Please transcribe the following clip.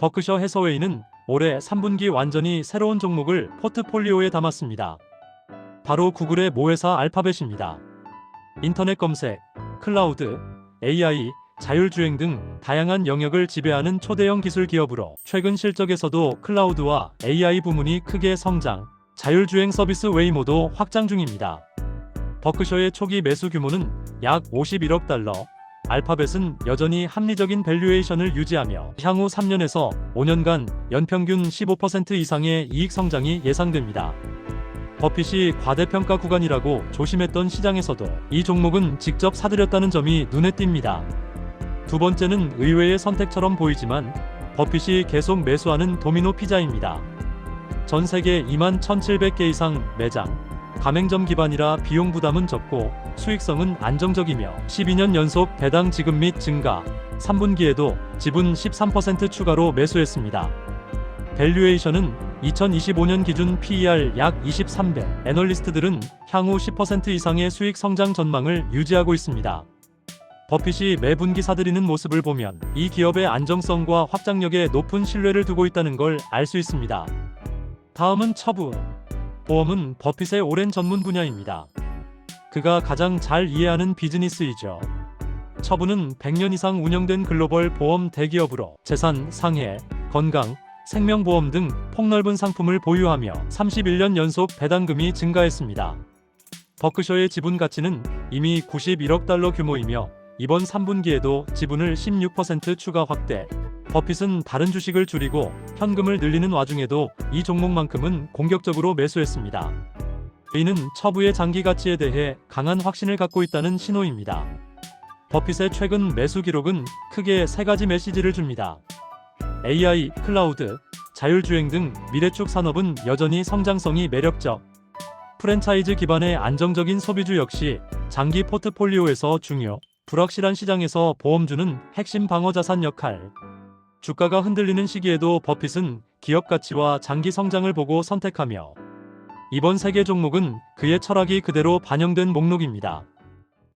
버크셔 해서웨이는 올해 3분기 완전히 새로운 종목을 포트폴리오에 담았습니다. 바로 구글의 모회사 알파벳입니다. 인터넷 검색, 클라우드, AI, 자율주행 등 다양한 영역을 지배하는 초대형 기술 기업으로 최근 실적에서도 클라우드와 AI 부문이 크게 성장, 자율주행 서비스 웨이모도 확장 중입니다. 버크셔의 초기 매수 규모는 약 51억 달러, 알파벳은 여전히 합리적인 밸류에이션을 유지하며 향후 3년에서 5년간 연평균 15% 이상의 이익 성장이 예상됩니다. 버핏이 과대평가 구간이라고 조심했던 시장에서도 이 종목은 직접 사들였다는 점이 눈에 띕니다. 두 번째는 의외의 선택처럼 보이지만 버핏이 계속 매수하는 도미노 피자입니다. 전 세계 2만 1,700개 이상 매장, 가맹점 기반이라 비용 부담은 적고 수익성은 안정적이며 12년 연속 배당 지급 및 증가, 3분기에도 지분 13% 추가로 매수했습니다. 밸류에이션은 2025년 기준 PER 약 23배, 애널리스트들은 향후 10% 이상의 수익 성장 전망을 유지하고 있습니다. 버핏이 매 분기 사들이는 모습을 보면 이 기업의 안정성과 확장력에 높은 신뢰를 두고 있다는 걸 알 수 있습니다. 다음은 처분. 보험은 버핏의 오랜 전문 분야입니다. 그가 가장 잘 이해하는 비즈니스이죠. 처분은 100년 이상 운영된 글로벌 보험 대기업으로 재산, 상해, 건강, 생명보험 등 폭넓은 상품을 보유하며 31년 연속 배당금이 증가했습니다. 버크셔의 지분 가치는 이미 91억 달러 규모이며 이번 3분기에도 지분을 16% 추가 확대. 버핏은 다른 주식을 줄이고 현금을 늘리는 와중에도 이 종목만큼은 공격적으로 매수했습니다. 이는 처부의 장기 가치에 대해 강한 확신을 갖고 있다는 신호입니다. 버핏의 최근 매수 기록은 크게 세 가지 메시지를 줍니다. AI, 클라우드, 자율주행 등 미래축 산업은 여전히 성장성이 매력적. 프랜차이즈 기반의 안정적인 소비주 역시 장기 포트폴리오에서 중요. 불확실한 시장에서 보험주는 핵심 방어 자산 역할. 주가가 흔들리는 시기에도 버핏은 기업 가치와 장기 성장을 보고 선택하며 이번 세계 종목은 그의 철학이 그대로 반영된 목록입니다.